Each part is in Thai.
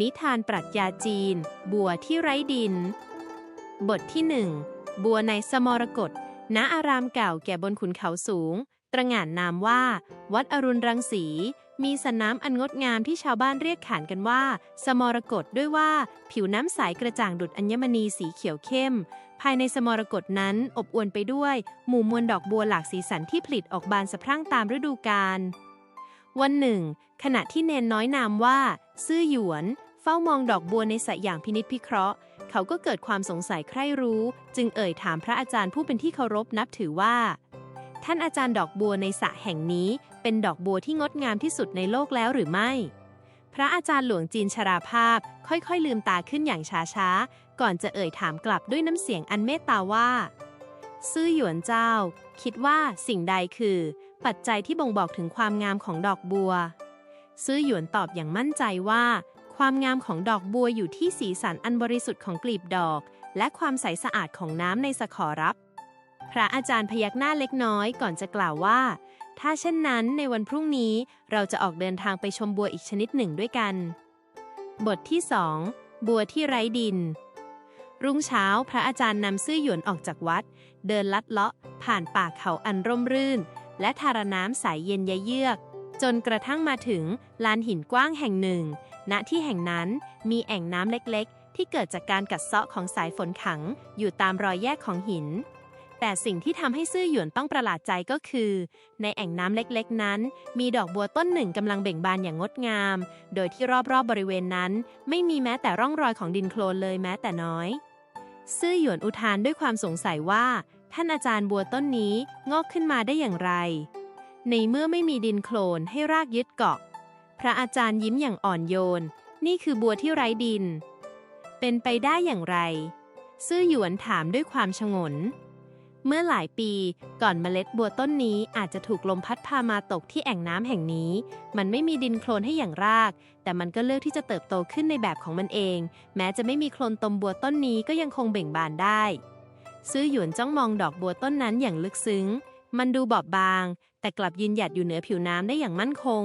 นิทานปรัชญาจีน บัวที่ไร้ดิน บทที่หนึ่งบัวในสมรกตณอารามเก่าแก่บนขุนเขาสูง ตระหง่านนามว่า วัดอรุณรังสี มีสระน้ำอันงดงามที่ชาวบ้านเรียกขานกันว่า สมรกตด้วยว่า ผิวน้ำใสกระจ่างดุจอัญมณีสีเขียวเข้ม ภายในสมรกตนั้นอบอวลไปด้วย หมู่มวลดอกบัวหลากสีสันที่ผลิตออกบานสะพรั่งตามฤดูกาลวันหนึ่ง ขณะที่เนนน้อยนามว่า ซื่อหยวน ฝ้ามองดอกบัวในสระอย่างพินิจพิเคราะห์ เขาก็เกิดความสงสัยใคร่รู้ จึงเอ่ยถามพระอาจารย์ผู้เป็นที่เคารพนับถือว่า ท่านอาจารย์ดอกบัวในสระแห่งนี้ เป็นดอกบัวที่งดงามที่สุดในโลกแล้วหรือไม่ พระอาจารย์หลวงจีนชราภาพ ค่อยๆ ลืมตาขึ้นอย่างช้าๆ ก่อนจะเอ่ยถามกลับด้วยน้ำเสียงอันเมตตาว่าซื่อหยวนเจ้า คิดว่าสิ่งใดคือ ปัจจัยที่บ่งบอกถึงความงามของดอกบัว ซื่อหยวนตอบอย่างมั่นใจว่า ความงามของดอกบัวอยู่ที่สีสันอันบริสุทธิ์ของกลีบดอก และความใสสะอาดของน้ำในสขอรับ พระอาจารย์พยักหน้าเล็กน้อยก่อนจะกล่าวว่า ถ้าเช่นนั้นในวันพรุ่งนี้เราจะออกเดินทางไปชมบัวอีกชนิดหนึ่งด้วยกัน บทที่สองบัวที่ไร้ดิน รุ่งเช้าพระอาจารย์นำซื่อหยวนออกจากวัด เดินลัดเลาะ ผ่านป่าเขาอันร่มรื่น และทารน้ำใสยเย็นยะเยือกจนกระทั่งมาถึงลานหินกว้างแห่งหนึ่ง ณที่แห่งนั้นมีแอ่งน้ำเล็กๆ ที่เกิดจากการกัดเซาะของสายฝนขัง อยู่ตามรอยแยกของหิน แต่สิ่งที่ทำให้ซื่อหยวนต้องประหลาดใจก็คือ ในแอ่งน้ำเล็กๆ นั้น มีดอกบัวต้นหนึ่งกำลังเบ่งบานอย่างงดงาม โดยที่รอบๆบบริเวณนั้น ไม่มีแม้แต่ร่องรอยของดินโคลนเลยแม้แต่น้อย ซื่อหยวนอุทานด้วยความสงสัยว่า ท่านอาจารย์บัวต้นนี้งอกขึ้นมาได้อย่างไร ในเมื่อไม่มีดินโคลนให้รากยึดเกาะ พระอาจารย์ยิ้มอย่างอ่อนโยน นี่คือบัวที่ไร้ดิน เป็นไปได้อย่างไร ซื่อหยวนถามด้วยความชงน เมื่อหลายปีก่อนเมล็ดบัวต้นนี้อาจจะถูกลมพัดพามาตกที่แอ่งน้ำแห่งนี้ มันไม่มีดินโคลนให้อย่างราก แต่มันก็เลือกที่จะเติบโตขึ้นในแบบของมันเอง แม้จะไม่มีโคลนตมบัวต้นนี้ก็ยังคงเบ่งบานได้ ซื่อหยวนจ้องมองดอกบัวต้นนั้นอย่างลึกซึ้ง มันดูบอบบาง แต่กลับยืนหยัดอยู่เหนือผิวน้ำได้อย่างมั่นคง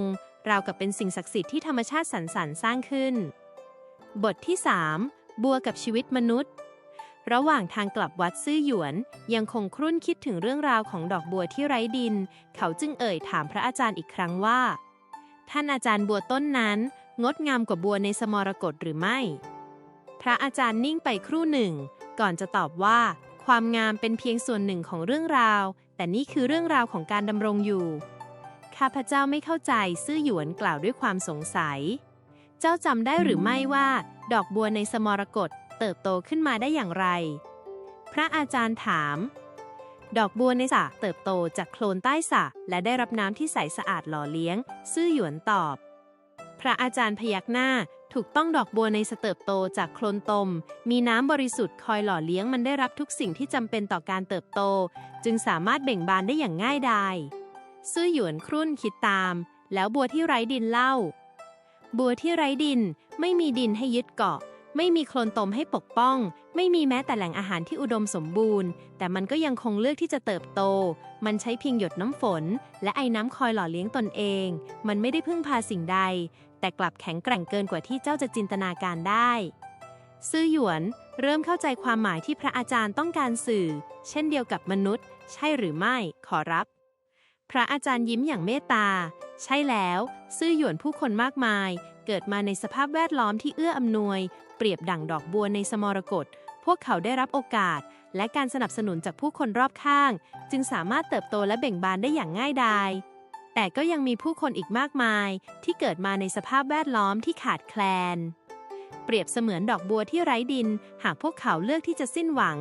ราวกับเป็นสิ่งศักดิ์สิทธิ์ที่ธรรมชาติสรรสรรสร้างขึ้น บทที่ 3 บัวกับชีวิตมนุษย์ ระหว่างทางกลับวัดซื่อหยวน ยังคงครุ่นคิดถึงเรื่องราวของดอกบัวที่ไร้ดิน เขาจึงเอ่ยถามพระอาจารย์อีกครั้งว่า ท่านอาจารย์บัวต้นนั้น งดงามกว่าบัวในสมรกตหรือไม่ พระอาจารย์นิ่งไปครู่หนึ่ง ก่อนจะตอบว่า ความงามเป็นเพียงส่วนหนึ่งของเรื่องราว แต่นี่คือเรื่องราวของการดำรงอยู่ ข้าพเจ้าไม่เข้าใจซื่อหยวนกล่าวด้วยความสงสัย เจ้าจำได้หรือไม่ว่า ดอกบัวในสมรกตเติบโตขึ้นมาได้อย่างไร พระอาจารย์ถาม ดอกบัวในสระเติบโตจากโคลนใต้สระและได้รับน้ำที่ใสสะอาดหล่อเลี้ยง ซื่อหยวนตอบ พระอาจารย์พยักหน้าถูกต้องดอกบัวในสเติบโตจากโคลนตม มีน้ำบริสุทธิ์คอยหล่อเลี้ยงมันได้รับทุกสิ่งที่จำเป็นต่อการเติบโต จึงสามารถเบ่งบานได้อย่างง่ายดาย ซื่อหยวนครุ่นคิดตาม แล้วบัวที่ไร้ดินเล่า บัวที่ไร้ดินไม่มีดินให้ยึดเกาะ ไม่มีโคลนตมให้ปกป้อง ไม่มีแม้แต่แหล่งอาหารที่อุดมสมบูรณ์ แต่มันก็ยังคงเลือกที่จะเติบโต มันใช้เพียงหยดน้ำฝน และไอ้น้ำคอยหล่อเลี้ยงตนเอง มันไม่ได้พึ่งพาสิ่งใด แต่กลับแข็งแกร่งเกินกว่าที่เจ้าจะจินตนาการได้ ซื่อหยวนเริ่มเข้าใจความหมายที่พระอาจารย์ต้องการสื่อ เช่นเดียวกับมนุษย์ ใช่หรือไม่ ขอรับ พระอาจารย์ยิ้มอย่างเมตตา ใช่แล้ว ซื่อหยวนผู้คนมากมาย เกิดมาในสภาพแวดล้อมที่เอื้ออำนวย เปรียบดั่งดอกบัวในสมรกตพวกเขาได้รับโอกาส และการสนับสนุนจากผู้คนรอบข้าง จึงสามารถเติบโตและเบ่งบานได้อย่างง่ายดายแต่ก็ยังมีผู้คนอีกมากมาย ที่เกิดมาในสภาพแวดล้อมที่ขาดแคลน เปรียบเสมือนดอกบัวที่ไร้ดิน หากพวกเขาเลือกที่จะสิ้นหวัง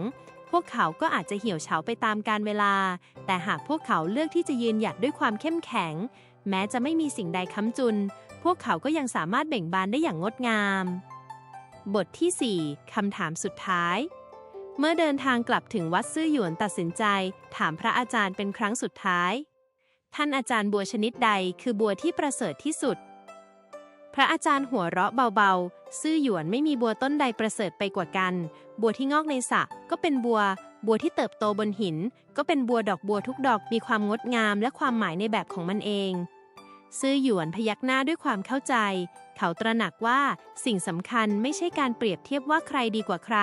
พวกเขาก็อาจจะเหี่ยวเฉาไปตามกาลเวลา แต่หากพวกเขาเลือกที่จะยืนหยัดด้วยความเข้มแข็ง แม้จะไม่มีสิ่งใดค้ำจุน พวกเขาก็ยังสามารถเบ่งบานได้อย่างงดงาม บทที่ 4 คำถามสุดท้าย เมื่อเดินทางกลับถึงวัดซื่อหยวนตัดสินใจ ถามพระอาจารย์เป็นครั้งสุดท้าย ท่านอาจารย์บัวชนิดใดคือบัวที่ประเสริฐที่สุด พระอาจารย์หัวเราะเบาๆ ซื่อหยวนไม่มีบัวต้นใดประเสริฐไปกว่ากัน บัวที่งอกในสระก็เป็นบัว บัวที่เติบโตบนหิน ก็เป็นบัวดอกบัวทุกดอกมีความงดงามและความหมายในแบบของมันเอง ซื่อหยวนพยักหน้าด้วยความเข้าใจ เขาตระหนักว่าสิ่งสำคัญไม่ใช่การเปรียบเทียบว่าใครดีกว่าใคร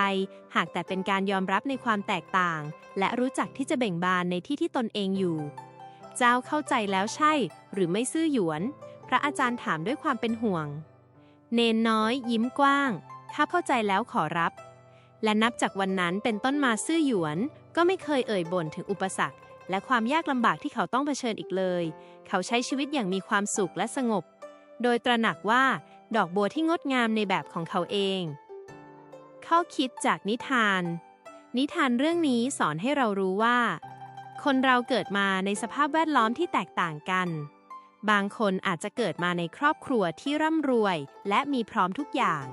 หากแต่เป็นการยอมรับในความแตกต่าง และรู้จักที่จะเบ่งบานในที่ที่ตนเองอยู่ เจ้าเข้าใจแล้วใช่ หรือไม่ซื่อหยวน ระอาจารย์ถามด้วยความเป็นห่วง เนนน้อยยิ้มกว้าง ข้าเข้าใจแล้วขอรับ และนับจากวันนั้นเป็นต้นมาซื่อหยวน ก็ไม่เคยเอ่ยบ่นถึงอุปสรรค และความยากลำบากที่เขาต้องเผชิญอีกเลย เขาใช้ชีวิตอย่างมีความสุขและสงบ โดยตระหนักว่าดอกบัวที่งดงามในแบบของเขาเอง ข้อคิดจากนิทาน นิทานเรื่องนี้สอนให้เรารู้ว่า คนเราเกิดมาในสภาพแวดล้อมที่แตกต่างกัน บางคนอาจจะเกิดมาในครอบครัวที่ร่ำรวย และมีพร้อมทุกอย่าง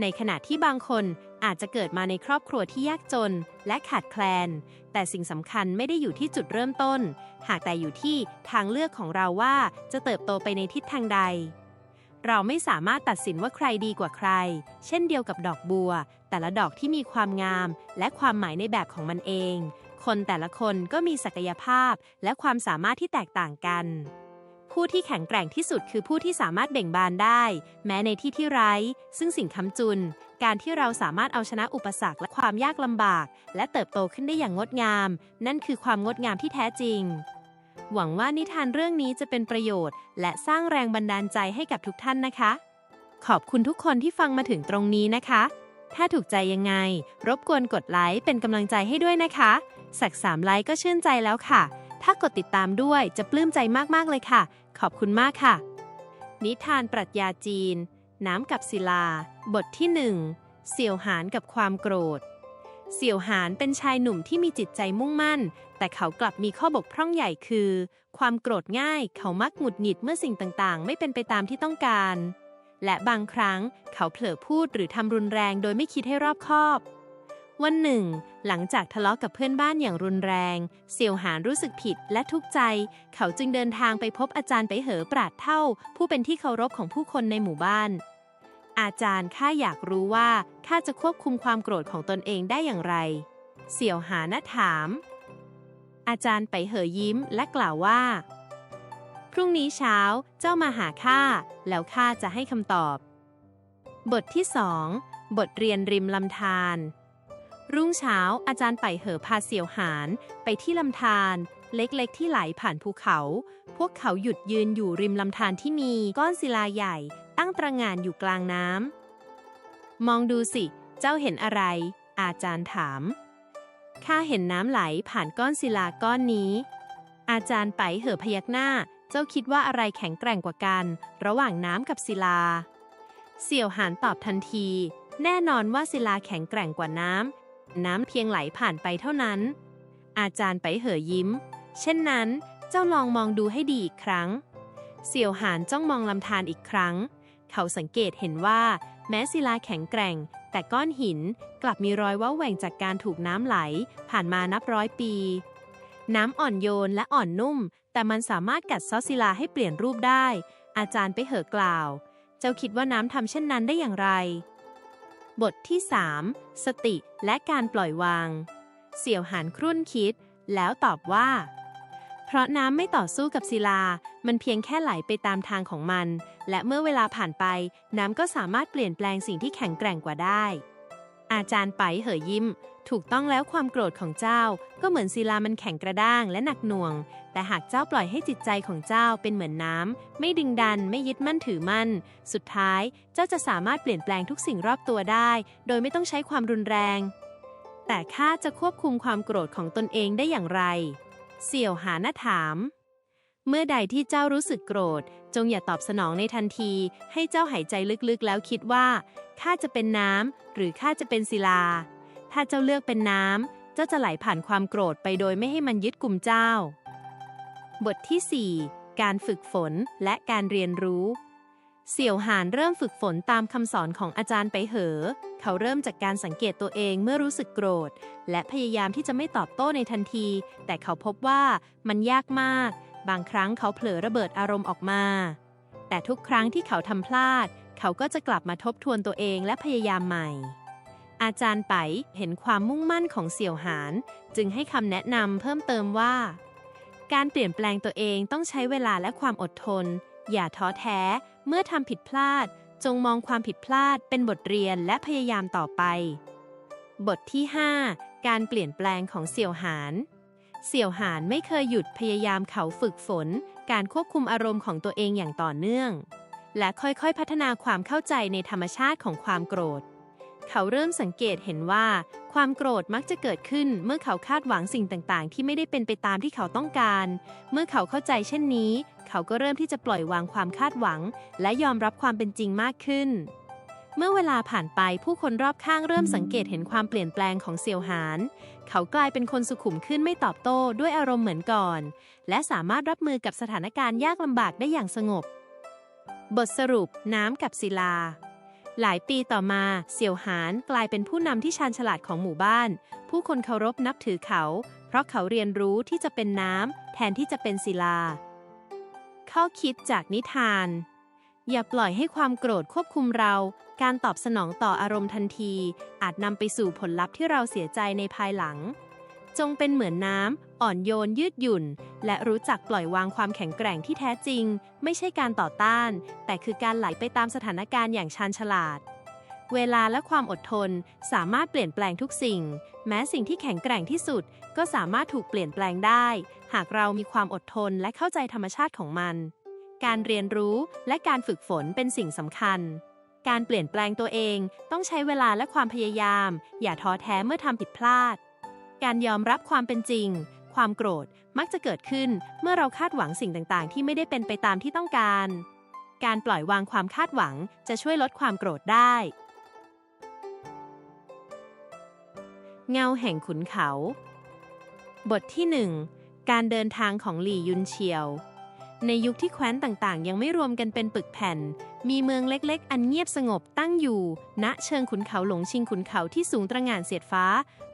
ในขณะที่บางคนอาจจะเกิดมาในครอบครัวที่ยากจน และขาดแคลน แต่สิ่งสำคัญไม่ได้อยู่ที่จุดเริ่มต้น หากแต่อยู่ที่ทางเลือกของเราว่าจะเติบโตไปในทิศทางใด เราไม่สามารถตัดสินว่าใครดีกว่าใคร เช่นเดียวกับดอกบัว แต่ละดอกที่มีความงาม และความหมายในแบบของมันเอง คนแต่ละคนก็มีศักยภาพ และความสามารถที่แตกต่างกัน ผู้ที่แข็งแกร่งที่สุดคือผู้ที่สามารถเบ่งบานได้ แม้ในที่ที่ไร้ ซึ่งสิ่งค้ำจุน การที่เราสามารถเอาชนะอุปสรรคและความยากลำบาก และเติบโตขึ้นได้อย่างงดงาม นั่นคือความงดงามที่แท้จริง หวังว่านิทานเรื่องนี้จะเป็นประโยชน์ และสร้างแรงบันดาลใจให้กับทุกท่านนะคะ ขอบคุณทุกคนที่ฟังมาถึงตรงนี้นะคะ ถ้าถูกใจยังไง รบกวนกดไลค์เป็นกำลังใจให้ด้วยนะคะ สักสามไลค์ก็ชื่นใจแล้วค่ะถ้ากดติดตามด้วยจะปลื้มใจมาก ๆ เลยค่ะ ขอบคุณมากค่ะ นิทานปรัชญาจีน น้ำกับศิลา บทที่หนึ่งเสี่ยวหานกับความโกรธ เสี่ยวหานเป็นชายหนุ่มที่มีจิตใจมุ่งมั่น แต่เขากลับมีข้อบกพร่องใหญ่คือ ความโกรธง่าย เขามักหงุดหงิดเมื่อสิ่งต่างๆ ไม่เป็นไปตามที่ต้องการ และบางครั้งเขาเผลอพูดหรือทำรุนแรงโดยไม่คิดให้รอบคอบ วันหนึ่ง หลังจากทะเลาะกับเพื่อนบ้านอย่างรุนแรง เสี่ยวหานรู้สึกผิดและทุกข์ใจ เขาจึงเดินทางไปพบอาจารย์ไปเหอปราดเท่า ผู้เป็นที่เคารพของผู้คนในหมู่บ้าน อาจารย์ข้าอยากรู้ว่าข้าจะควบคุมความโกรธของตนเองได้อย่างไร เสี่ยวหานะถาม อาจารย์ไปเหอยิ้มและกล่าวว่า พรุ่งนี้เช้าเจ้ามาหาข้าแล้วข้าจะให้คำตอบ บทที่สองบทเรียนริมลำธาร รุ่งเช้าอาจารย์ไปเหอพาเสี่ยวหานไปที่ลำธารเล็กๆ ที่ไหลผ่านภูเขา พวกเขาหยุดยืนอยู่ริมลำธารที่มีก้อนศิลาใหญ่ ตั้งตระหง่านอยู่กลางน้ำมองดูสิ เจ้าเห็นอะไร อาจารย์ถาม ข้าเห็นน้ำไหลผ่านก้อนศิลาก้อนนี้ อาจารย์ไปเหอพยักหน้า เจ้าคิดว่าอะไรแข็งแกร่งกว่ากัน ระหว่างน้ำกับศิลา เสี่ยวหานตอบทันที แน่นอนว่าศิลาแข็งแกร่งกว่าน้ำ น้ำเพียงไหลผ่านไปเท่านั้น อาจารย์ไปเหอยิ้ม เช่นนั้น เจ้าลองมองดูให้ดีอีกครั้ง เสี่ยวหานจ้องมองลำธารอีกครั้ง เขาสังเกตเห็นว่า แม้ศิลาแข็งแกร่ง แต่ก้อนหินกลับมีรอยว้าแหว่งจากการถูกน้ำไหล ผ่านมานับร้อยปี น้ำอ่อนโยนและอ่อนนุ่ม แต่มันสามารถกัดซาะศิลาให้เปลี่ยนรูปได้ อาจารย์ไปเหอกล่าว เจ้าคิดว่าน้ำทำเช่นนั้นได้อย่างไร บทที่ 3 สติและการปล่อยวาง เสี่ยวหานครุ่นคิด แล้วตอบว่า เพราะน้ำไม่ต่อสู้กับศิลา มันเพียงแค่ไหลไปตามทางของมัน และเมื่อเวลาผ่านไป น้ำก็สามารถเปลี่ยนแปลงสิ่งที่แข็งแกร่งกว่าได้ อาจารย์ไปเหยยิ้ม ถูกต้องแล้วความโกรธของเจ้า ก็เหมือนศิลามันแข็งกระด้างและหนักหน่วง แต่หากเจ้าปล่อยให้จิตใจของเจ้าเป็นเหมือนน้ำ ไม่ดึงดัน ไม่ยึดมั่นถือมั่น สุดท้ายเจ้าจะสามารถเปลี่ยนแปลงทุกสิ่งรอบตัวได้ โดยไม่ต้องใช้ความรุนแรง แต่ข้าจะควบคุมความโกรธของตนเองได้อย่างไร เสี่ยวหาหน้าถาม เมื่อใดที่เจ้ารู้สึกโกรธ จงอย่าตอบสนองในทันที ให้เจ้าหายใจลึกๆแล้วคิดว่าข้าจะเป็นน้ำหรือข้าจะเป็นศิลา ถ้าเจ้าเลือกเป็นน้ำเจ้าจะไหลผ่านความโกรธไปโดยไม่ให้มันยึดกลุ่มเจ้า บทที่ 4 การฝึกฝนและการเรียนรู้ เสี่ยวหานเริ่มฝึกฝนตามคำสอนของอาจารย์ไปเหอ เขาเริ่มจากการสังเกตตัวเองเมื่อรู้สึกโกรธ และพยายามที่จะไม่ตอบโต้ในทันที แต่เขาพบว่ามันยากมาก บางครั้งเขาเผลอระเบิดอารมณ์ออกมา แต่ทุกครั้งที่เขาทำพลาด เขาก็จะกลับมาทบทวนตัวเองและพยายามใหม่ อาจารย์ไปเห็นความมุ่งมั่นของเสี่ยวหาน จึงให้คำแนะนำเพิ่มเติมว่า การเปลี่ยนแปลงตัวเองต้องใช้เวลาและความอดทน อย่าท้อแท้เมื่อทำผิดพลาด จงมองความผิดพลาดเป็นบทเรียนและพยายามต่อไป บทที่ 5 การเปลี่ยนแปลงของเสี่ยวหาน เสี่ยวหานไม่เคยหยุดพยายามเขาฝึกฝน การควบคุมอารมณ์ของตัวเองอย่างต่อเนื่อง และค่อยๆพัฒนาความเข้าใจในธรรมชาติของความโกรธ เขาเริ่มสังเกตเห็นว่า ความโกรธมักจะเกิดขึ้นเมื่อเขาคาดหวังสิ่งต่างๆ ที่ไม่ได้เป็นไปตามที่เขาต้องการ เมื่อเขาเข้าใจเช่นนี้ เขาก็เริ่มที่จะปล่อยวางความคาดหวัง และยอมรับความเป็นจริงมากขึ้น เมื่อเวลาผ่านไปผู้คนรอบข้างเริ่มสังเกตเห็นความเปลี่ยนแปลงของเซียวหาน เขากลายเป็นคนสุขุมขึ้นไม่ตอบโต้ด้วยอารมณ์เหมือนก่อน และสามารถรับมือกับสถานการณ์ยากลำบากได้อย่างสงบ บทสรุป น้ำกับศิลา หลายปีต่อมาเสี่ยวหานกลายเป็นผู้นำที่ชาญฉลาดของหมู่บ้าน ผู้คนเคารพนับถือเขา เพราะเขาเรียนรู้ที่จะเป็นน้ำแทนที่จะเป็นศิลา ข้อคิดจากนิทาน อย่าปล่อยให้ความโกรธควบคุมเรา การตอบสนองต่ออารมณ์ทันที อาจนำไปสู่ผลลัพธ์ที่เราเสียใจในภายหลัง จงเป็นเหมือนน้ำ อ่อนโยนยืดหยุ่น และรู้จักปล่อยวางความแข็งแกร่งที่แท้จริง ไม่ใช่การต่อต้าน แต่คือการไหลไปตามสถานการณ์อย่างชาญฉลาด เวลาและความอดทนสามารถเปลี่ยนแปลงทุกสิ่ง แม้สิ่งที่แข็งแกร่งที่สุด ก็สามารถถูกเปลี่ยนแปลงได้ หากเรามีความอดทนและเข้าใจธรรมชาติของมัน การเรียนรู้และการฝึกฝนเป็นสิ่งสำคัญ การเปลี่ยนแปลงตัวเองต้องใช้เวลาและความพยายาม อย่าท้อแท้เมื่อทำผิดพลาด การยอมรับความเป็นจริง ความโกรธมักจะเกิดขึ้นเมื่อเราคาดหวังสิ่งต่างๆ ที่ไม่ได้เป็นไปตามที่ต้องการ การปล่อยวางความคาดหวังจะช่วยลดความโกรธได้ เงาแห่งขุนเขา บทที่หนึ่งการเดินทางของหลี่ยุนเฉียว ในยุคที่แคว้นต่างๆ ยังไม่รวมกันเป็นปึกแผ่น มีเมืองเล็กๆ อันเงียบสงบตั้งอยู่ ณ เชิงขุนเขาหลงชิงขุนเขาที่สูงตระหง่านเสียดฟ้า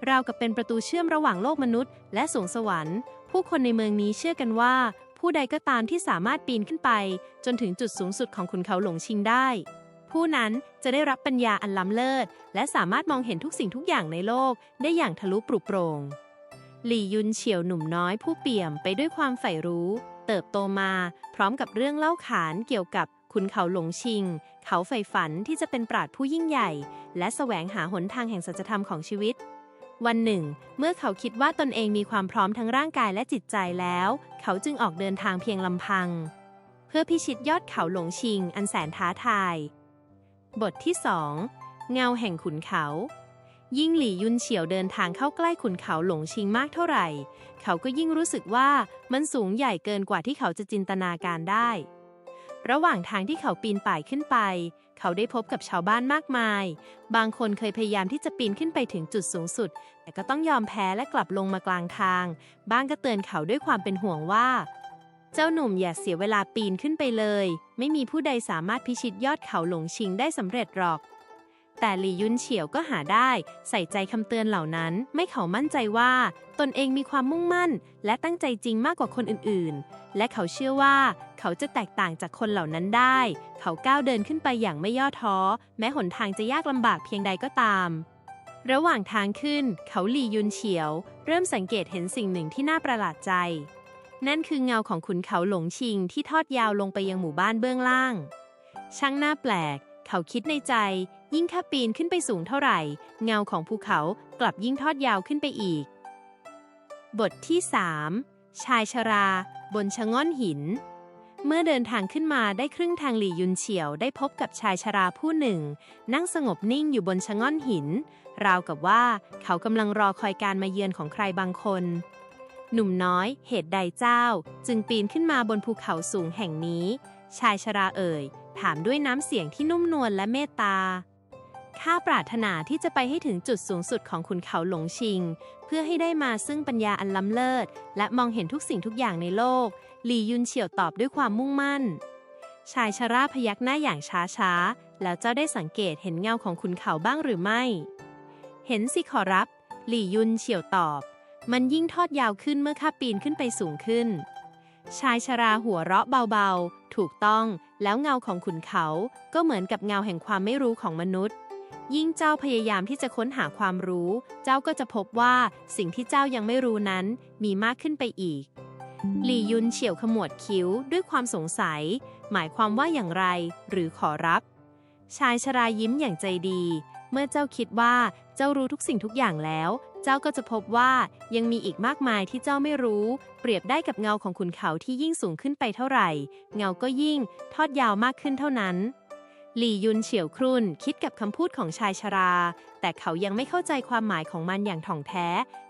ราวกับเป็นประตูเชื่อมระหว่างโลกมนุษย์ และสวงสวรรค์ ผู้คนในเมืองนี้เชื่อกันว่า ผู้ใดก็ตามที่สามารถปีนขึ้นไป จนถึงจุดสูงสุดของขุนเขาหลงชิงได้ ผู้นั้นจะได้รับปัญญาอันล้ำเลิศ และสามารถมองเห็นทุกสิ่งทุกอย่างในโลก ได้อย่างทะลุปรุโปร่งหลี่ยุนเฉียวหนุ่มน้อยผู้เปี่ยมไปด้วยความใฝ่รู้ เติบโตมา พร้อมกับเรื่องเล่าขานเกี่ยวกับขุนเขาหลงชิง เขาใฝ่ฝันที่จะเป็นปราดผู้ยิ่งใหญ่ และแสวงหาหนทางแห่งสัจธรรมของชีวิต วันหนึ่ง เมื่อเขาคิดว่าตนเองมีความพร้อมทั้งร่างกายและจิตใจแล้ว เขาจึงออกเดินทางเพียงลำพัง เพื่อพิชิตยอดเขาหลงชิง อันแสนท้าทาย บทที่ 2 เงาแห่งขุนเขา ยิ่งหลี่ยุนเฉียวเดินทางเข้าใกล้ขุนเขาหลงชิงมากเท่าไหร่ เขาก็ยิ่งรู้สึกว่ามันสูงใหญ่เกินกว่าที่เขาจะจินตนาการได้ ระหว่างทางที่เขาปีนป่ายขึ้นไป เขาได้พบกับชาวบ้านมากมาย บางคนเคยพยายามที่จะปีนขึ้นไปถึงจุดสูงสุด แต่ก็ต้องยอมแพ้และกลับลงมากลางทาง บ้างก็เตือนเขาด้วยความเป็นห่วงว่า เจ้าหนุ่มอย่าเสียเวลาปีนขึ้นไปเลย ไม่มีผู้ใดสามารถพิชิตยอดเขาหลงชิงได้สำเร็จหรอก แต่หลี่ยุนเฉียวก็หาได้ใส่ใจคำเตือนเหล่านั้น ไม่เขามั่นใจว่า ตนเองมีความมุ่งมั่น และตั้งใจจริงมากกว่าคนอื่นๆ และเขาเชื่อว่า เขาจะแตกต่างจากคนเหล่านั้นได้ เขาก้าวเดินขึ้นไปอย่างไม่ย่อท้อ แม้หนทางจะยากลำบากเพียงใดก็ตาม ระหว่างทางขึ้น เขาหลี่ยุนเฉียว เริ่มสังเกตเห็นสิ่งหนึ่งที่น่าประหลาดใจ นั่นคือเงาของขุนเขาหลงชิงที่ทอดยาวลงไปยังหมู่บ้านเบื้องล่าง ช่างน่าแปลก เขาคิดในใจ ยิ่งข้าปีนขึ้นไปสูงเท่าไหร่ เงาของภูเขากลับยิ่งทอดยาวขึ้นไปอีก บทที่ 3 ชายชรา บนชะง่อนหิน เมื่อเดินทางขึ้นมาได้ครึ่งทางหลี่ยุนเฉียวได้พบกับชายชราผู้หนึ่ง นั่งสงบนิ่งอยู่บนชะง่อนหิน ราวกับว่าเขากำลังรอคอยการมาเยือนของใครบางคน หนุ่มน้อย เหตุใดเจ้า จึงปีนขึ้นมาบนภูเขาสูงแห่งนี้ ชายชราเอ่ย ถามด้วยน้ำเสียงที่นุ่มนวลและเมตตา ข้าปรารถนาที่จะไปให้ถึงจุดสูงสุดของขุนเขาหลงชิง เพื่อให้ได้มาซึ่งปัญญาอันล้ำเลิศ และมองเห็นทุกสิ่งทุกอย่างในโลก หลี่ยุนเฉียวตอบด้วยความมุ่งมั่น ชายชราพยักหน้าอย่างช้าช้าๆแล้วเจ้าได้สังเกตเห็นเงาของขุนเขาบ้างหรือไม่ เห็นสิขอรับ หลี่ยุนเฉียวตอบ มันยิ่งทอดยาวขึ้นเมื่อข้าปีนขึ้นไปสูงขึ้น ชายชราหัวเราะเบาๆ ถูกต้อง แล้วเงาของขุนเขา ก็เหมือนกับเงาแห่งความไม่รู้ของมนุษย์ ยิ่งเจ้าพยายามที่จะค้นหาความรู้ เจ้าก็จะพบว่าสิ่งที่เจ้ายังไม่รู้นั้นมีมากขึ้นไปอีก หลี่ยุนเฉียวขมวดคิ้วด้วยความสงสัย หมายความว่าอย่างไร หรือขอรับ ชายชรายิ้มอย่างใจดี เมื่อเจ้าคิดว่าเจ้ารู้ทุกสิ่งทุกอย่างแล้ว เจ้าก็จะพบว่ายังมีอีกมากมายที่เจ้าไม่รู้ เปรียบได้กับเงาของขุนเขาที่ยิ่งสูงขึ้นไปเท่าไหร่ เงาก็ยิ่งทอดยาวมากขึ้นเท่านั้น หลี่ยุนเฉียวครุ่นคิดกับคำพูดของชายชรา แต่เขายังไม่เข้าใจความหมายของมันอย่างถ่องแท้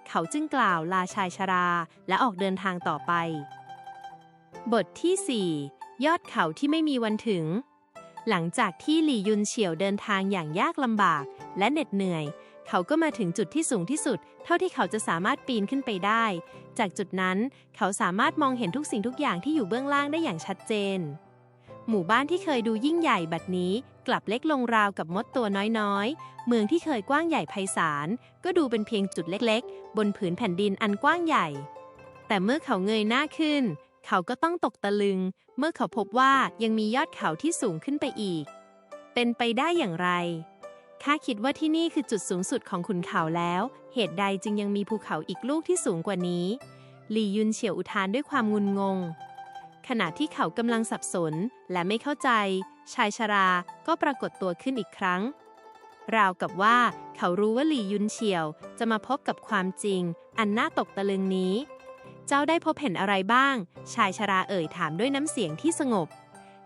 เขาจึงกล่าวลาชายชรา และออกเดินทางต่อไป บทที่ 4 ยอดเขาที่ไม่มีวันถึง หลังจากที่หลี่ยุนเฉียวเดินทางอย่างยากลำบากและเหน็ดเหนื่อย เขาก็มาถึงจุดที่สูงที่สุด เท่าที่เขาจะสามารถปีนขึ้นไปได้ จากจุดนั้น เขาสามารถมองเห็นทุกสิ่งทุกอย่างที่อยู่เบื้องล่างได้อย่างชัดเจน หมู่บ้านที่เคยดูยิ่งใหญ่บัดนี้ กลับเล็กลงราวกับมดตัวน้อยๆ เมืองที่เคยกว้างใหญ่ไพศาลก็ดูเป็นเพียงจุดเล็กๆ บนผืนแผ่นดินอันกว้างใหญ่ แต่เมื่อเขาเงยหน้าขึ้น เขาก็ต้องตกตะลึง เมื่อเขาพบว่ายังมียอดเขาที่สูงขึ้นไปอีก เป็นไปได้อย่างไรข้าคิดว่าที่นี่คือจุดสูงสุดของขุนเขาแล้ว เหตุใดจึงยังมีภูเขาอีกลูกที่สูงกว่านี้ หลี่ยุนเฉียวอุทานด้วยความงุนงง ขณะที่เขากำลังสับสนและไม่เข้าใจ ชายชราก็ปรากฏตัวขึ้นอีกครั้ง ราวกับว่าเขารู้ว่าหลี่ยุนเฉียวจะมาพบกับความจริง อันน่าตกตะลึงนี้ เจ้าได้พบเห็นอะไรบ้าง ชายชราเอ่ยถามด้วยน้ำเสียงที่สงบ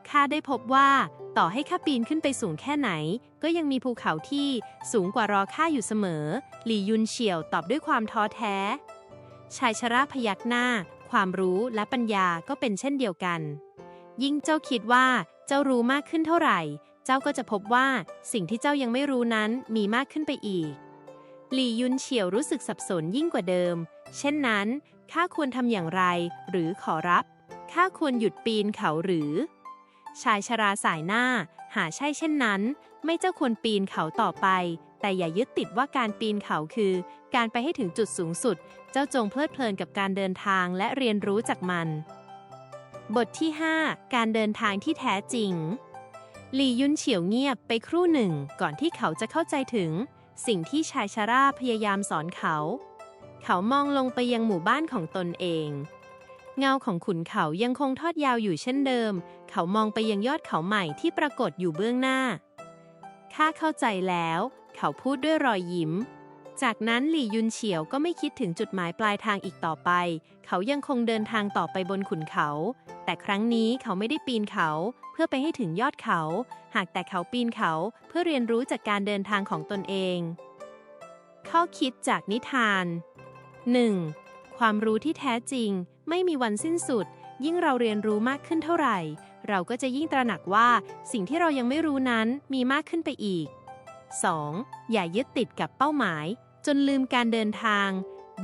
ข้าได้พบว่าต่อให้ข้าปีนขึ้นไปสูงแค่ไหน ก็ยังมีภูเขาที่สูงกว่ารอข้าอยู่เสมอ หลี่ยุนเฉียวตอบด้วยความท้อแท้ ชายชราพยักหน้า ความรู้และปัญญาก็เป็นเช่นเดียวกัน ยิ่งเจ้าคิดว่าเจ้ารู้มากขึ้นเท่าไหร่ เจ้าก็จะพบว่าสิ่งที่เจ้ายังไม่รู้นั้นมีมากขึ้นไปอีก หลี่ยุนเฉียวรู้สึกสับสนยิ่งกว่าเดิม เช่นนั้น ข้าควรทำอย่างไร หรือขอรับ ข้าควรหยุดปีนเขาหรือ ชายชราสายหน้า หาใช่เช่นนั้น ไม่เจ้าควรปีนเขาต่อไป แต่อย่ายึดติดว่าการปีนเขาคือ การไปให้ถึงจุดสูงสุด เจ้าจงเพลิดเพลินกับการเดินทางและเรียนรู้จากมัน บทที่ 5 การเดินทางที่แท้จริง หลี่ยุนเฉียวเงียบไปครู่หนึ่งก่อนที่เขาจะเข้าใจถึง สิ่งที่ชายชาราพยายามสอนเขา เขามองลงไปยังหมู่บ้านของตนเอง เงาของขุนเขายังคงทอดยาวอยู่เช่นเดิม เขามองไปยังยอดเขาใหม่ที่ปรากฏอยู่เบื้องหน้าข้าเข้าใจแล้ว เขาพูดด้วยรอยยิ้ม จากนั้นหลี่ยุนเฉียวก็ไม่คิดถึงจุดหมายปลายทางอีกต่อไป เขายังคงเดินทางต่อไปบนขุนเขา แต่ครั้งนี้เขาไม่ได้ปีนเขา เพื่อไปให้ถึงยอดเขา หากแต่เขาปีนเขาเพื่อเรียนรู้จากการเดินทางของตนเองข้อคิดจากนิทาน 1. ความรู้ที่แท้จริง ไม่มีวันสิ้นสุด ยิ่งเราเรียนรู้มากขึ้นเท่าไหร่ เราก็จะยิ่งตระหนักว่าสิ่งที่เรายังไม่รู้นั้นมีมากขึ้นไปอีก 2. อย่ายึดติดกับเป้าหมาย จนลืมการเดินทาง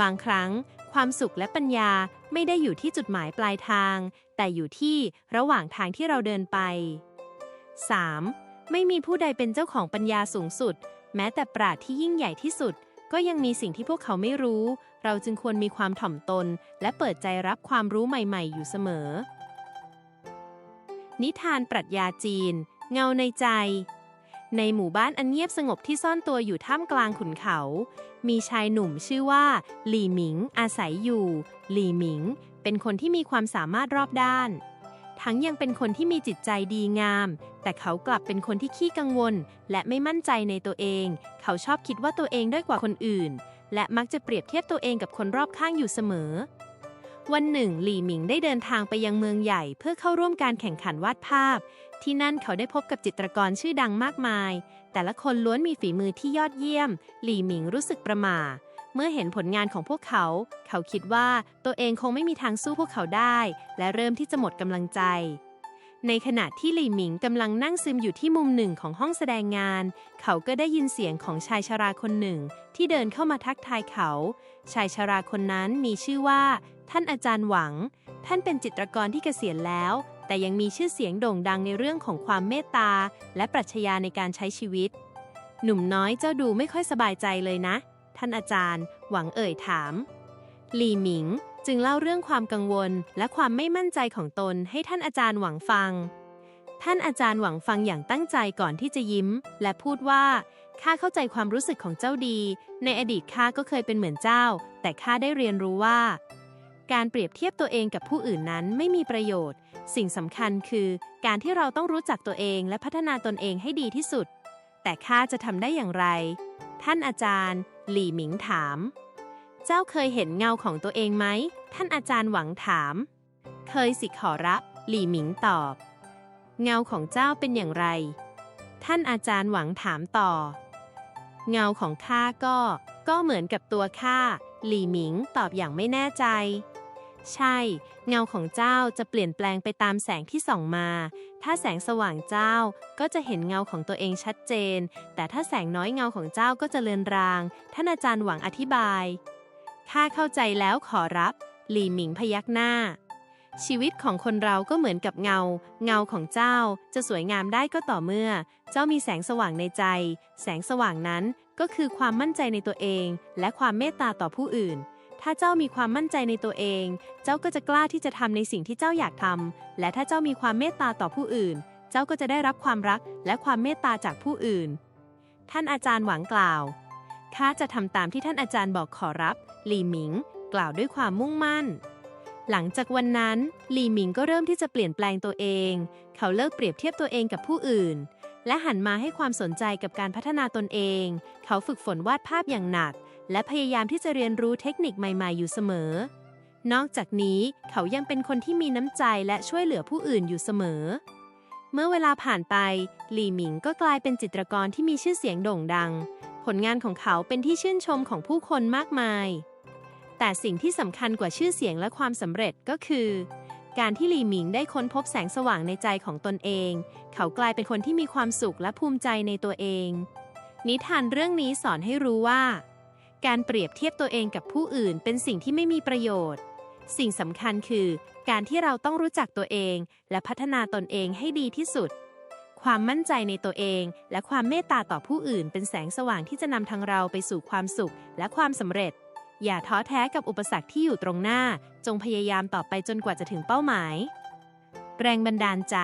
บางครั้ง ความสุขและปัญญาไม่ได้อยู่ที่จุดหมายปลายทาง แต่อยู่ที่ระหว่างทางที่เราเดินไป 3. ไม่มีผู้ใดเป็นเจ้าของปัญญาสูงสุด แม้แต่ปราดที่ยิ่งใหญ่ที่สุด ก็ยังมีสิ่งที่พวกเขาไม่รู้ เราจึงควรมีความถ่อมตน และเปิดใจรับความรู้ใหม่ ๆ อยู่เสมอ นิทานปรัชญาจีน เงาในใจ ในหมู่บ้านอันเงียบสงบที่ซ่อนตัวอยู่ท่ามกลางขุนเขา มีชายหนุ่มชื่อว่า หลี่หมิง อาศัยอยู่ หลี่หมิง เป็นคนที่มีความสามารถรอบด้าน ทั้งยังเป็นคนที่มีจิตใจดีงาม แต่เขากลับเป็นคนที่ขี้กังวล และไม่มั่นใจในตัวเอง เขาชอบคิดว่าตัวเองด้อยกว่าคนอื่น และมักจะเปรียบเทียบตัวเองกับคนรอบข้างอยู่เสมอ วันหนึ่ง หลี่หมิงได้เดินทางไปยังเมืองใหญ่ เพื่อเข้าร่วมการแข่งขันวาดภาพ ที่นั่นเขาได้พบกับจิตรกรชื่อดังมากมาย แต่ละคนล้วนมีฝีมือที่ยอดเยี่ยม หลี่หมิงรู้สึกประหม่า เมื่อเห็นผลงานของพวกเขา เขาคิดว่าตัวเองคงไม่มีทางสู้พวกเขาได้ และเริ่มที่จะหมดกำลังใจ ในขณะที่หลี่หมิงกำลังนั่งซึมอยู่ที่มุมหนึ่งของห้องแสดงงาน เขาก็ได้ยินเสียงของชายชราคนหนึ่ง ที่เดินเข้ามาทักทายเขา ชายชราคนนั้นมีชื่อว่า ท่านอาจารย์หวัง ท่านเป็นจิตรกรที่เกษียณแล้ว แต่ยังมีชื่อเสียงโด่งดังในเรื่องของความเมตตา และปรัชญาในการใช้ชีวิต หนุ่มน้อยเจ้าดูไม่ค่อยสบายใจเลยนะ ท่านอาจารย์ หวังเอ่ยถาม หลี่หมิงจึงเล่าเรื่องความกังวลและความไม่มั่นใจของตนให้ท่านอาจารย์หวังฟัง ท่านอาจารย์หวังฟังอย่างตั้งใจก่อนที่จะยิ้ม และพูดว่าข้าเข้าใจความรู้สึกของเจ้าดี ในอดีตข้าก็เคยเป็นเหมือนเจ้า แต่ข้าได้เรียนรู้ว่า การเปรียบเทียบตัวเองกับผู้อื่นนั้นไม่มีประโยชน์ สิ่งสำคัญคือ การที่เราต้องรู้จักตัวเองและพัฒนาตนเองให้ดีที่สุด แต่ข้าจะทำได้อย่างไร ท่านอาจารย์ หลี่หมิงถาม เจ้าเคยเห็นเงาของตัวเองไหม ท่านอาจารย์หวังถาม เคยสิขอรับ หลี่หมิงตอบ เงาของเจ้าเป็นอย่างไร ท่านอาจารย์หวังถามต่อ เงาของข้าก็ ก็เหมือนกับตัวข้าหลี่หมิงตอบอย่างไม่แน่ใจ ใช่ เงาของเจ้าจะเปลี่ยนแปลงไปตามแสงที่ส่องมา ถ้าแสงสว่างเจ้าก็จะเห็นเงาของตัวเองชัดเจน แต่ถ้าแสงน้อยเงาของเจ้าก็จะเลือนราง ท่านอาจารย์หวังอธิบาย ข้าเข้าใจแล้วขอรับ หลี่หมิงพยักหน้า ชีวิตของคนเราก็เหมือนกับเงา เงาของเจ้าจะสวยงามได้ก็ต่อเมื่อ เจ้ามีแสงสว่างในใจ แสงสว่างนั้นก็คือความมั่นใจในตัวเอง และความเมตตาต่อผู้อื่น ถ้าเจ้ามีความมั่นใจในตัวเอง เจ้าก็จะกล้าที่จะทำในสิ่งที่เจ้าอยากทำ และถ้าเจ้ามีความเมตตาต่อผู้อื่น เจ้าก็จะได้รับความรักและความเมตตาจากผู้อื่น ท่านอาจารย์หวังกล่าวข้าจะทำตามที่ท่านอาจารย์บอกขอรับ หลี่หมิง กล่าวด้วยความมุ่งมั่น หลังจากวันนั้น หลี่หมิงก็เริ่มที่จะเปลี่ยนแปลงตัวเอง เขาเลิกเปรียบเทียบตัวเองกับผู้อื่น และหันมาให้ความสนใจกับการพัฒนาตนเอง เขาฝึกฝนวาดภาพอย่างหนัก และพยายามที่จะเรียนรู้เทคนิคใหม่ๆ อยู่เสมอ นอกจากนี้เขายังเป็นคนที่มีน้ำใจและช่วยเหลือผู้อื่นอยู่เสมอ เมื่อเวลาผ่านไป หลี่หมิงก็กลายเป็นจิตรกรที่มีชื่อเสียงโด่งดัง ผลงานของเขาเป็นที่ชื่นชมของผู้คนมากมาย แต่สิ่งที่สำคัญกว่าชื่อเสียงและความสำเร็จก็คือการที่หลี่หมิงได้ค้นพบแสงสว่างในใจของตนเอง เขากลายเป็นคนที่มีความสุขและภูมิใจในตัวเอง นิทานเรื่องนี้สอนให้รู้ว่า การเปรียบเทียบตัวเองกับผู้อื่นเป็นสิ่งที่ไม่มีประโยชน์ สิ่งสำคัญคือ การที่เราต้องรู้จักตัวเอง และพัฒนาตนเองให้ดีที่สุด ความมั่นใจในตัวเอง และความเมตตาต่อผู้อื่น เป็นแสงสว่างที่จะนำทางเราไปสู่ความสุขและความสำเร็จ อย่าท้อแท้กับอุปสรรคที่อยู่ตรงหน้า จงพยายามต่อไปจนกว่าจะถึงเป้าหมาย แรงบันดาลใจ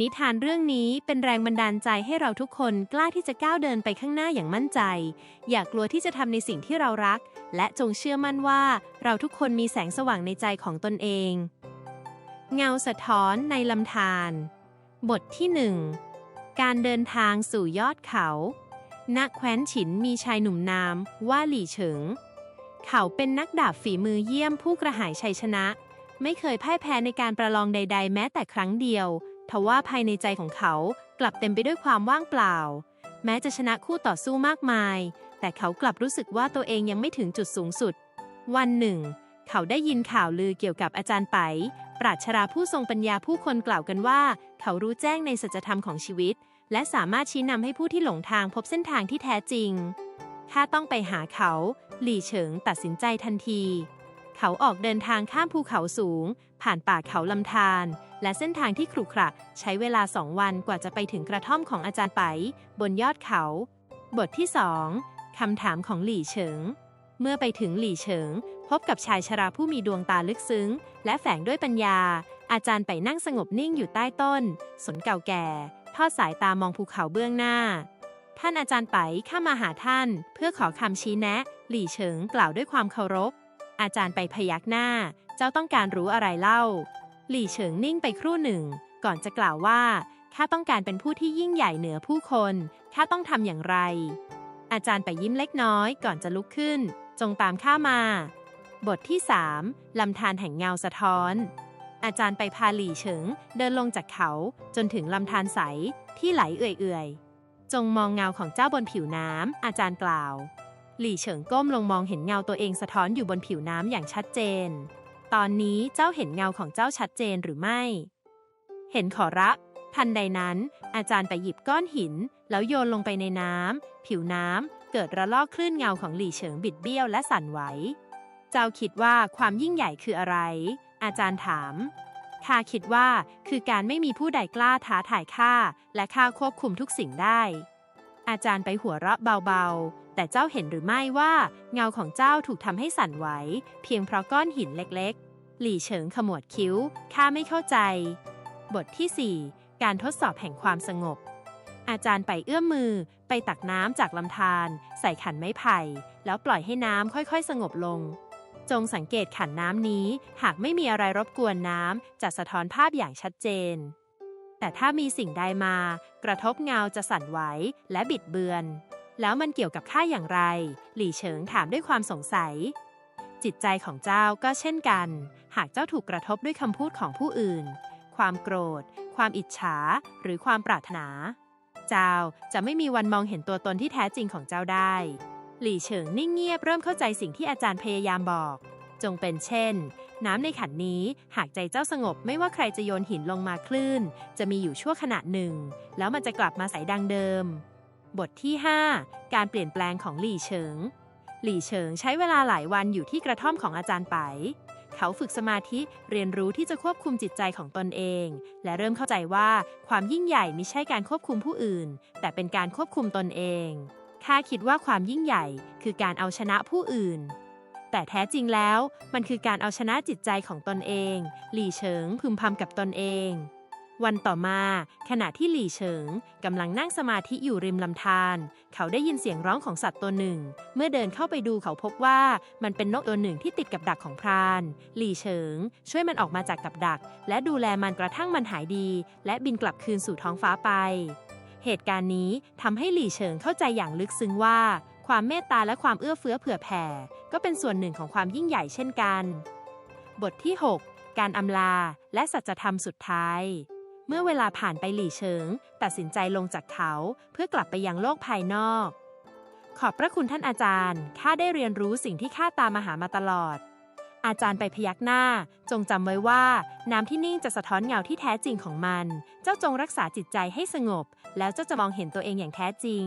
นิทานเรื่องนี้เป็นแรงบันดาลใจให้เราทุกคนกล้าที่จะก้าวเดินไปข้างหน้าอย่างมั่นใจ อย่ากลัวที่จะทำในสิ่งที่เรารัก และจงเชื่อมั่นว่า เราทุกคนมีแสงสว่างในใจของตนเอง เงาสะท้อนในลำธารบทที่หนึ่งการเดินทางสู่ยอดเขาณแคว้นฉินมีชายหนุ่มนาม ว่าหลี่เฉิง เขาเป็นนักดาบฝีมือเยี่ยมผู้กระหายชัยชนะ ไม่เคยพ่ายแพ้ในการประลองใด ๆ แม้แต่ครั้งเดียว ทว่าภายในใจของเขากลับเต็มไปด้วยความว่างเปล่า แม้จะชนะคู่ต่อสู้มากมาย แต่เขากลับรู้สึกว่าตัวเองยังไม่ถึงจุดสูงสุด วันหนึ่ง เขาได้ยินข่าวลือเกี่ยวกับอาจารย์ไป ปราชญาผู้ทรงปัญญาผู้คนกล่าวกันว่า เขารู้แจ้งในสัจธรรมของชีวิต และสามารถชี้นำให้ผู้ที่หลงทางพบเส้นทางที่แท้จริงถ้าต้องไปหาเขา หลี่เฉิงตัดสินใจทันที เขาออกเดินทางข้ามภูเขาสูง ผ่านป่าเขาลำธารและเส้นทางที่ขรุขระใช้เวลาสองวันกว่าจะไปถึงกระท่อมของอาจารย์ไป บนยอดเขา บทที่สองคำถามของหลี่เฉิง เมื่อไปถึงหลี่เฉิง พบกับชายชราผู้มีดวงตาลึกซึ้ง และแฝงด้วยปัญญา อาจารย์ไปนั่งสงบนิ่งอยู่ใต้ต้น สนเก่าแก่ ทอดสายตามองภูเขาเบื้องหน้า ท่านอาจารย์ไปข้ามาหาท่าน เพื่อขอคำชี้แนะ หลี่เฉิงกล่าวด้วยความเคารพ อาจารย์ไปพยักหน้า เจ้าต้องการรู้อะไรเล่า หลี่เฉิงนิ่งไปครู่หนึ่ง ก่อนจะกล่าวว่าข้าต้องการเป็นผู้ที่ยิ่งใหญ่เหนือผู้คนข้าต้องทำอย่างไร อาจารย์ไปยิ้มเล็กน้อยก่อนจะลุกขึ้น จงตามข้ามา บทที่3ลำธารแห่งเงาสะท้อน อาจารย์ไปพาหลี่เฉิงเดินลงจากเขาจนถึงลำธารใสที่ไหลเอื่อยๆจงมองเงาของเจ้าบนผิวน้ำอาจารย์กล่าว หลี่เฉิงก้มลงมองเห็นเงาตัวเองสะท้อนอยู่บนผิวน้ำอย่างชัดเจน ตอนนี้เจ้าเห็นเงาของเจ้าชัดเจนหรือไม่ เห็นขอรับ ทันใดนั้น อาจารย์ไปหยิบก้อนหิน แล้วโยนลงไปในน้ำผิวน้ำเกิดระลอกคลื่นเงาของหลี่เฉิงบิดเบี้ยวและสั่นไหว เจ้าคิดว่าความยิ่งใหญ่คืออะไร อาจารย์ถามข้าคิดว่าคือการไม่มีผู้ใดกล้าท้าทายข้าและข้าควบคุมทุกสิ่งได้ อาจารย์ไปหัวเราะเบาๆ แต่เจ้าเห็นหรือไม่ว่า เงาของเจ้าถูกทำให้สั่นไหว เพียงเพราะก้อนหินเล็กๆ หลี่เฉิงขมวดคิ้ว ข้าไม่เข้าใจ บทที่ 4 การทดสอบแห่งความสงบ อาจารย์ไปเอื้อมมือ ไปตักน้ำจากลำธารใส่ขันไม้ไผ่ แล้วปล่อยให้น้ำค่อยๆ สงบลง จงสังเกตขันน้ำนี้ หากไม่มีอะไรรบกวนน้ำจะสะท้อนภาพอย่างชัดเจนแต่ถ้ามีสิ่งใดมา กระทบเงาจะสั่นไหวและบิดเบือน แล้วมันเกี่ยวกับข้าอย่างไร หลี่เฉิงถามด้วยความสงสัย จิตใจของเจ้าก็เช่นกัน หากเจ้าถูกกระทบด้วยคำพูดของผู้อื่น ความโกรธ ความอิจฉา หรือความปรารถนา เจ้าจะไม่มีวันมองเห็นตัวตนที่แท้จริงของเจ้าได้ หลี่เฉิงนิ่งเงียบเริ่มเข้าใจสิ่งที่อาจารย์พยายามบอก จงเป็นเช่น น้ำในขันนี้หากใจเจ้าสงบไม่ว่าใครจะโยนหินลงมาคลื่น จะมีอยู่ชั่วขณะหนึ่ง แล้วมันจะกลับมาใสดังเดิม บทที่ 5 การเปลี่ยนแปลงของหลี่เฉิง หลี่เฉิงใช้เวลาหลายวันอยู่ที่กระท่อมของอาจารย์ไป เขาฝึกสมาธิเรียนรู้ที่จะควบคุมจิตใจของตนเอง และเริ่มเข้าใจว่าความยิ่งใหญ่ไม่ใช่การควบคุมผู้อื่น แต่เป็นการควบคุมตนเองข้าคิดว่าความยิ่งใหญ่คือการเอาชนะผู้อื่น แต่แท้จริงแล้วมันคือการเอาชนะจิตใจของตนเอง หลี่เฉิงพึมพำกับตนเอง วันต่อมาขณะที่หลี่เฉิงกำลังนั่งสมาธิอยู่ริมลำธารเขาได้ยินเสียงร้องของสัตว์ตัวหนึ่ง เมื่อเดินเข้าไปดูเขาพบว่ามันเป็นนกตัวหนึ่งที่ติดกับดักของพราน หลี่เฉิง ช่วยมันออกมาจากกับดัก และดูแลมันกระทั่งมันหายดี และบินกลับคืนสู่ท้องฟ้าไปเหตุการณ์นี้ทำให้หลี่เฉิงเข้าใจอย่างลึกซึ้งว่า ความเมตตาและความเอื้อเฟื้อเผื่อแผ่ ก็เป็นส่วนหนึ่งของความยิ่งใหญ่เช่นกัน บทที่ 6 การอำลาและสัจธรรมสุดท้าย เมื่อเวลาผ่านไปหลี่เฉิง ตัดสินใจลงจากเขาเพื่อกลับไปยังโลกภายนอก ขอบพระคุณท่านอาจารย์ข้าได้เรียนรู้สิ่งที่ข้าตามมาหามาตลอด อาจารย์ไปพยักหน้า จงจำไว้ว่า น้ำที่นิ่งจะสะท้อนเงาที่แท้จริงของมัน เจ้าจงรักษาจิตใจให้สงบ แล้วเจ้าจะมองเห็นตัวเองอย่างแท้จริง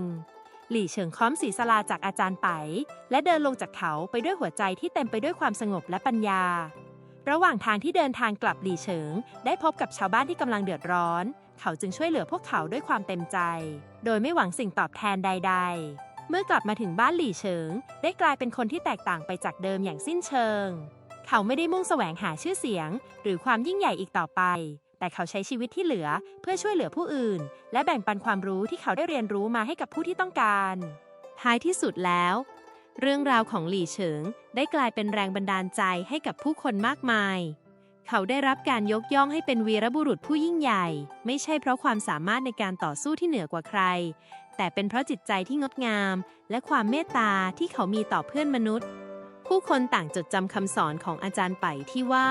หลี่เฉิงค้อมศีรษลาจากอาจารย์ไป และเดินลงจากเขาไปด้วยหัวใจที่เต็มไปด้วยความสงบและปัญญา ระหว่างทางที่เดินทางกลับหลี่เฉิง ได้พบกับชาวบ้านที่กำลังเดือดร้อน เขาจึงช่วยเหลือพวกเขาด้วยความเต็มใจ โดยไม่หวังสิ่งตอบแทนใด ๆ เมื่อกลับมาถึงบ้านหลี่เฉิง ได้กลายเป็นคนที่แตกต่างไปจากเดิมอย่างสิ้นเชิง เขาไม่ได้มุ่งแสวงหาชื่อเสียง หรือความยิ่งใหญ่อีกต่อไป แต่เขาใช้ชีวิตที่เหลือเพื่อช่วยเหลือผู้อื่น และแบ่งปันความรู้ที่เขาได้เรียนรู้มาให้กับผู้ที่ต้องการ ท้ายที่สุดแล้ว เรื่องราวของหลี่เฉิงได้กลายเป็นแรงบันดาลใจให้กับผู้คนมากมาย เขาได้รับการยกย่องให้เป็นวีรบุรุษผู้ยิ่งใหญ่ ไม่ใช่เพราะความสามารถในการต่อสู้ที่เหนือกว่าใคร แต่เป็นเพราะจิตใจที่งดงาม และความเมตตาที่เขามีต่อเพื่อนมนุษย์ ผู้คนต่างจดจำคำสอนของอาจารย์ไปที่ว่า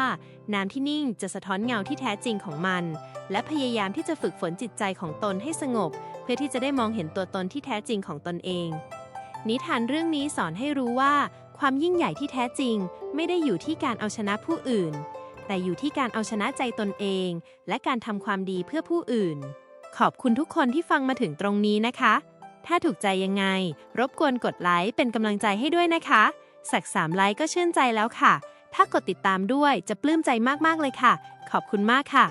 น้ำที่นิ่งจะสะท้อนเงาที่แท้จริงของมัน และพยายามที่จะฝึกฝนจิตใจของตนให้สงบ เพื่อที่จะได้มองเห็นตัวตนที่แท้จริงของตนเอง นิทานเรื่องนี้สอนให้รู้ว่า ความยิ่งใหญ่ที่แท้จริง ไม่ได้อยู่ที่การเอาชนะผู้อื่น แต่อยู่ที่การเอาชนะใจตนเอง และการทำความดีเพื่อผู้อื่น ขอบคุณทุกคนที่ฟังมาถึงตรงนี้นะคะ ถ้าถูกใจยังไง รบกวนกดไลค์เป็นกำลังใจให้ด้วยนะคะ สักสามไลค์ก็ชื่นใจแล้วค่ะ ถ้ากดติดตามด้วยจะปลื้มใจมากๆเลยค่ะ ขอบคุณมากค่ะ